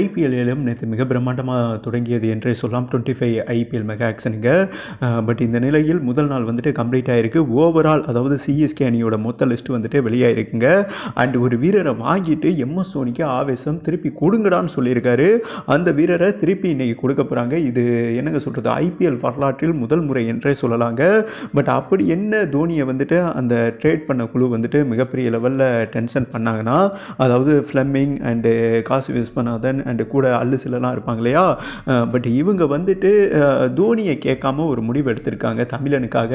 ஐபிஎல்லிலும் நேற்று மிக பிரம்மாண்டமாக தொடங்கியது என்றே சொல்லலாம். டுவெண்ட்டி ஃபைவ் ஐபிஎல் மெகா ஆக்ஷனுங்க பட் இந்த நிலையில் முதல் நாள் வந்துட்டு கம்ப்ளீட் ஆகிருக்கு ஓவரால் அதாவது சிஎஸ்கே அணியோட மொத்த லிஸ்ட் வந்துட்டு வெளியாகிருக்குங்க அண்ட் ஒரு வீரரை வாங்கிட்டு எம்எஸ் தோனிக்கு ஆவேசம் திருப்பி கொடுங்கடான்னு சொல்லியிருக்காரு. அந்த வீரரை திருப்பி இன்றைக்கி கொடுக்க போகிறாங்க இது என்னங்க சொல்கிறது ஐபிஎல் வரலாற்றில் முதல் முறை என்றே சொல்லலாங்க. பட் அப்படி என்ன தோனியை வந்துட்டு அந்த ட்ரேட் பண்ண குழு வந்துட்டு மிகப்பெரிய லெவலில் டென்ஷன் பண்ணாங்கன்னா அதாவது ஃப்ளம்மிங் அண்டு காசு யூஸ் பண்ணாதன் அண்டு கூட அல்லு சிலலாம் இருப்பாங்க இல்லையா பட் இவங்க வந்துட்டு தோனியை கேட்காம ஒரு முடிவு எடுத்திருக்காங்க தமிழனுக்காக.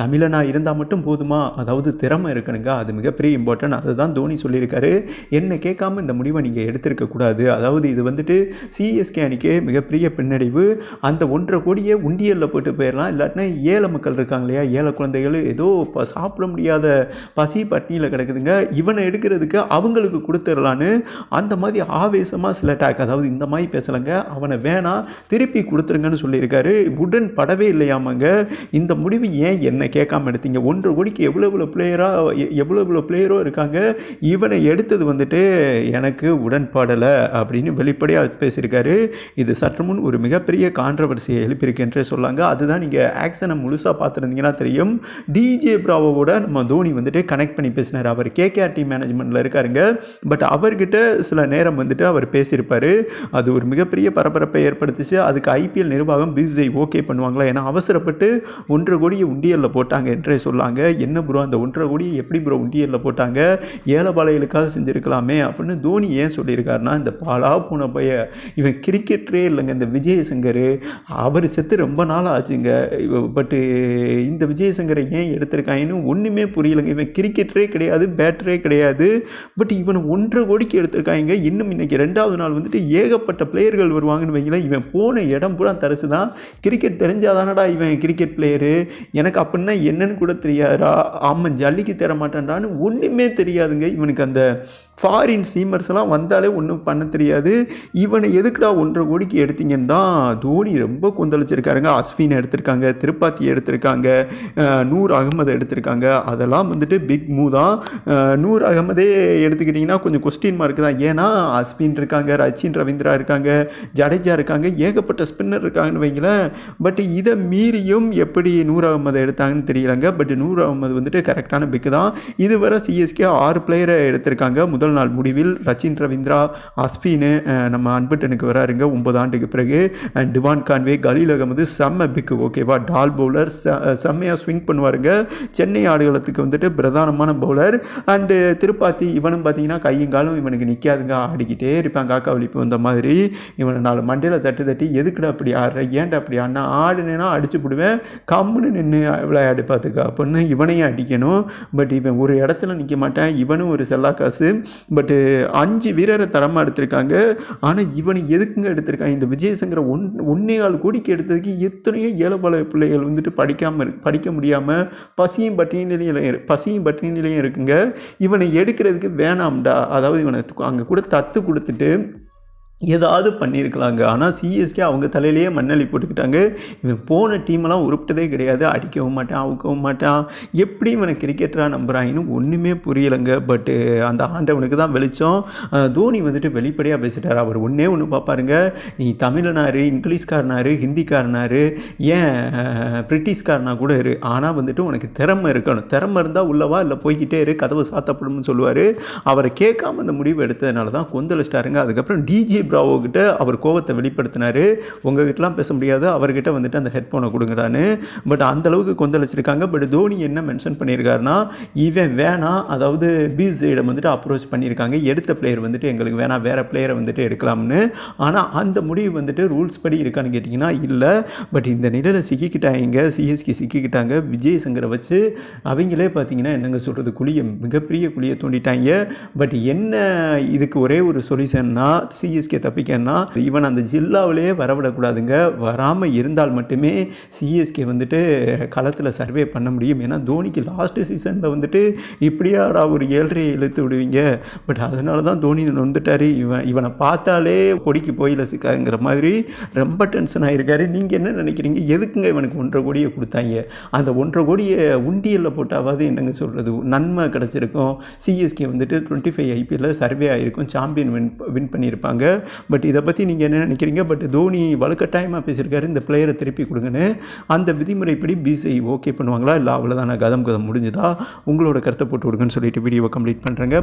தமிழனாக இருந்தால் மட்டும் போதுமா? அதாவது திறமை இருக்கணுங்க. அது மிகப்பெரிய இம்பார்ட்டன்ட் அதுதான் தோனி சொல்லியிருக்காரு. என்னை கேட்காம இந்த முடிவை நீங்கள் எடுத்திருக்கக்கூடாது அதாவது இது வந்துட்டு சிஎஸ்கே அணிக்கு மிகப்பெரிய பின்னடைவு. அந்த ஒன்றரை கோடியே உண்டியலில் போட்டு போயிடலாம். இல்லாட்டினா ஏழை மக்கள் இருக்காங்க இல்லையா ஏழை குழந்தைகள் ஏதோ இப்போ சாப்பிட முடியாத பசி பட்னியில் கிடக்குதுங்க. இவனை எடுக்கிறதுக்கு அவங்களுக்கு கொடுத்துடலான்னு அந்த மாதிரி ஆவேசமாக சில அட்டாக் அதாவது இந்த மாதிரி பேசலைங்க. அவனை வேணாம் திருப்பி கொடுத்துருங்கன்னு சொல்லியிருக்காரு. உடன் படவே இல்லையாமாங்க. இந்த முடிவு ஏன் என்ன கேட்காம எடுத்தீங்க? ஒன்றரை கோடிக்கு எவ்வளோ எவ்வளோ பிளேயராக எவ்வளோ எவ்வளோ பிளேயரோ இருக்காங்க? இவனை எடுத்தது வந்துட்டு எனக்கு உடன்படலை அப்படின்னு வெளிப்படையாக பேசியிருக்காரு. இது சற்று முன் ஒரு மிகப்பெரிய கான்ட்ரவர்சியை எழுப்பியிருக்கேன்றே சொல்லாங்க. அதுதான் நீங்கள் ஆக்ஷனை முழுசாக பார்த்துருந்தீங்கன்னா தெரியும். டிஜே பிராவோட நம்ம தோனி வந்துட்டு கனெக்ட் பண்ணி பேசினார். அவர் கேகேஆர் டீம் மேனேஜ்மெண்ட்டில் இருக்காருங்க. பட் அவர்கிட்ட சில நேரம் வந்துட்டு அவர் பேசியிருப்பார். அது ஒரு மிகப்பெரிய பரபரப்பை ஏற்படுத்துச்சு. அதுக்கு ஐபிஎல் நிர்வாகம் பிசிஐ ஓகே பண்ணுவாங்களா ஏன்னா அவசரப்பட்டு ஒன்றரை கோடியை உண்டியலில் போட்டாங்க என்றே சொல்லாங்க. என்ன ப்ரோ அந்த ஒன்றரை கோடியை எப்படி ப்ரோ உண்டியலில் போட்டாங்க? ஏலபாளையலுக்காக செஞ்சுருக்கலாமே அப்படின்னு தோனி ஏன் சொல்லியிருக்காருன்னா இந்த பாலா போன பைய இவன் கிரிக்கெட்டரே இல்லைங்க இந்த விஜயசங்கர். அவர் செத்து ரொம்ப நாள் ஆச்சுங்க. பட்டு இந்த விஜயசங்கரை ஏன் எடுத்திருக்காங்கன்னு ஒன்றுமே புரியலைங்க. இவன் கிரிக்கெட்டரே கிடையாது பேட்டரே கிடையாது. பட் இவன் ஒன்றரை கோடிக்கு எடுத்திருக்காங்க இன்னும் இன்னைக்கு ரெண்டாவது நாள் வந்துட்டு ஏகப்பட்ட பிளேயர்கள் வருவாங்கன்னு வைங்களேன். இவன் போன இடம் பூரா தரிசு தான். கிரிக்கெட் தெரிஞ்சாதானடா இவன் கிரிக்கெட் பிளேயரு எனக்கு அப்படின்னா என்னன்னு கூட தெரியாதா ஆமாம் ஜல்லிக்கு தர மாட்டேன்டான்னு ஒன்றுமே தெரியாதுங்க. இவனுக்கு அந்த ஃபாரின் சீமர்ஸ்லாம் வந்தாலே ஒன்றும் பண்ண தெரியாது. இவனை எதுக்குடா ஒன்றரை கோடிக்கு எடுத்தீங்கன்னு தான் தோனி ரொம்ப கொந்தளிச்சிருக்காருங்க. அஸ்வின் எடுத்திருக்காங்க திருப்பாத்தி எடுத்திருக்காங்க நூர் அகமது எடுத்திருக்காங்க. அதெல்லாம் வந்துட்டு பிக் மூ தான். நூர் அகமதே எடுத்துக்கிட்டிங்கன்னா கொஞ்சம் கொஸ்டின் மார்க் தான். ஏன்னா அஸ்வின் இருக்காங்க ரச்சின் ரவீந்திரா இருக்காங்க ஜடேஜா இருக்காங்க ஏகப்பட்ட ஸ்பின்னர் இருக்காங்கன்னு வைங்களேன். பட் இதை மீறியும் எப்படி நூர் அகமது எடுத்தாங்கன்னு தெரியலங்க. பட் நூர் அகமது வந்துட்டு கரெக்டான பிக்கு தான். இதுவரை சிஎஸ்கே ஆறு பிளேயரை எடுத்திருக்காங்க. முதல் நாள் முடிவில் ரச்சின் ரவீந்திரா அஸ்வின்னு நம்ம அன்புட்டனுக்கு வராருங்க. ஒன்பது ஆண்டுக்கு பிறகு and Devon Conway Khaleel Ahmed செம்ம பிக்கு ஓகேவா டால் பவுலர் செம்மையாக ஸ்விங் பண்ணுவாருங்க. சென்னை ஆடுகளத்துக்கு வந்துட்டு பிரதானமான பவுலர் அண்டு திருப்பாத்தி இவனும் பார்த்தீங்கன்னா கையும் காலும் இவனுக்கு நிற்காதுங்க ஆடிக்கிட்டே இருப்பான் காக்கா வலிப்பு வந்த மாதிரி இவனை நாலு மண்டையில் தட்டி தட்டி எதுக்குடா அப்படி ஆடுற? ஏன்டா அப்படி ஆடினா? ஆடுனேன்னா அடிச்சு போடுவேன். கம்முன்னு நின்று விளையாடு பார்த்துக்க. அப்படின்னு இவனையும் அடிக்கணும். பட் இவன் ஒரு இடத்துல நிற்க மாட்டேன். இவனும் ஒரு செல்லா காசு பட்டு அஞ்சு வீரரை தரமாக எடுத்திருக்காங்க. ஆனால் இவனை எதுக்குங்க எடுத்திருக்காங்க இந்த விஜயசங்கர ஒன் ஒன்னே ஆள் கோடிக்கு எடுத்ததுக்கு எத்தனையோ ஏழைப்பாளைய பிள்ளைகள் வந்துட்டு படிக்காமல் படிக்க முடியாமல் பசியும் பட்டினி இரு- பசியும் பட்டினிலையும் இருக்குங்க. இவனை எடுக்கிறதுக்கு வேணாம்டா. அதாவது இவனை அங்கே கூட தத்து கொடுத்துட்டு ஏதாவது பண்ணியிருக்கலாங்க. ஆனால் சிஎஸ்கே அவங்க தலையிலேயே மண்ணள்ளி போட்டுக்கிட்டாங்க. இவன் போன டீமெல்லாம் உருப்பிட்டதே கிடையாது. அடிக்கவும் மாட்டான் அவுக்கவும் மாட்டான். எப்படி இவனை கிரிக்கெட்டராக நம்புறாங்கன்னு ஒன்றுமே புரியலைங்க. பட்டு அந்த ஆண்டவனுக்கு தான் வெளிச்சம். தோனி வந்துட்டு வெளிப்படையாக பேசிட்டார். அவர் ஒன்றே ஒன்று பார்ப்பாருங்க. நீ தமிழனாரு இங்கிலீஷ்காரனாரு ஹிந்திக்காரனாரு ஏன் பிரிட்டிஷ்காரனா கூட இரு. ஆனால் வந்துட்டு உனக்கு திறமை இருக்கணும். திறமை இருந்தால் உள்ளவா இல்லை போய்கிட்டே இரு. கதவு சாத்தப்படும்னு சொல்லுவார். அவரை கேட்காம அந்த முடிவு எடுத்ததுனால தான் கொந்தளிச்சிட்டாருங்க. அதுக்கப்புறம் டிஜே பிராவோ கிட்ட அவர் கோவத்தை வெளிப்படுத்தினாரு. உங்ககிட்டலாம் பேச முடியாது அவர்கிட்ட வந்துட்டு அந்த ஹெட்ஃபோனை கொடுங்கடான்னு. பட் அந்தளவுக்கு கொந்தளிச்சிருக்காங்க. பட் தோனி என்ன மென்ஷன் பண்ணியிருக்காருன்னா இவன் வேணாம் அதாவது பிசியிடம் வந்துட்டு அப்ரோச் பண்ணியிருக்காங்க எடுத்த பிளேயர் வந்துட்டு எங்களுக்கு வேணாம் வேறு பிளேயரை வந்துட்டு எடுக்கலாம்னு. ஆனால் அந்த முடிவு வந்துட்டு ரூல்ஸ் படி இருக்கான்னு கேட்டிங்கன்னா இல்லை. பட் இந்த நிலையில் சிக்கிக்கிட்டாங்க சிஎஸ்கே சிக்கிக்கிட்டாங்க. விஜய் சங்கரை வச்சு அவங்களே பார்த்தீங்கன்னா என்னங்க சொல்கிறது குழியை மிகப்பெரிய குழியை தோண்டிட்டாங்க. பட் என்ன இதுக்கு ஒரே ஒரு சொல்யூஷன்னா சிஎஸ்கே தப்பிக்கன்னா இவன் அந்த ஜில்லாவிலே வரவிடக்கூடாதுங்க. வராமல் இருந்தால் மட்டுமே சிஎஸ்கே வந்துட்டு களத்தில் சர்வே பண்ண முடியும். ஏன்னா தோனிக்கு லாஸ்ட் சீசனில் வந்துட்டு இப்படியாடா ஒரு ஏழ்றையை இழுத்து விடுவீங்க. பட் அதனால தான் தோனி வந்துட்டார் இவன் இவனை பார்த்தாலே கொடிக்கு போயில சிக்காங்கிற மாதிரி ரொம்ப டென்ஷன் ஆகிருக்காரு நீங்கள் என்ன நினைக்கிறீங்க? எதுக்குங்க இவனுக்கு ஒன்றரை கோடியை கொடுத்தாங்க? அந்த ஒன்றரை கோடியை உண்டியலில் போட்டாவது என்னங்க சொல்கிறது நன்மை கிடச்சிருக்கும். சிஎஸ்கே வந்துட்டு டுவெண்ட்டி ஃபைவ் ஐபிஎல்லில் சர்வே ஆகிருக்கும் சாம்பியன் வின் வின் பண்ணியிருப்பாங்க. பட் இதை பற்றி நீங்கள் என்ன நினைக்கிறீங்க? பட் தோனி வலுக்கட்டாயமாக பேசியிருக்காரு. இந்த பிளேயரை திருப்பி கொடுங்கன்னு. அந்த விதிமுறைப்படி பிசிஐ ஓகே பண்ணுவாங்களா? இல்லை அவ்வளோதான கதம் கதம் முடிஞ்சுதா? உங்களோட கருத்தை போட்டு விடுங்கன்னு சொல்லிட்டு வீடியோவை கம்ப்ளீட் பண்ணுறேங்க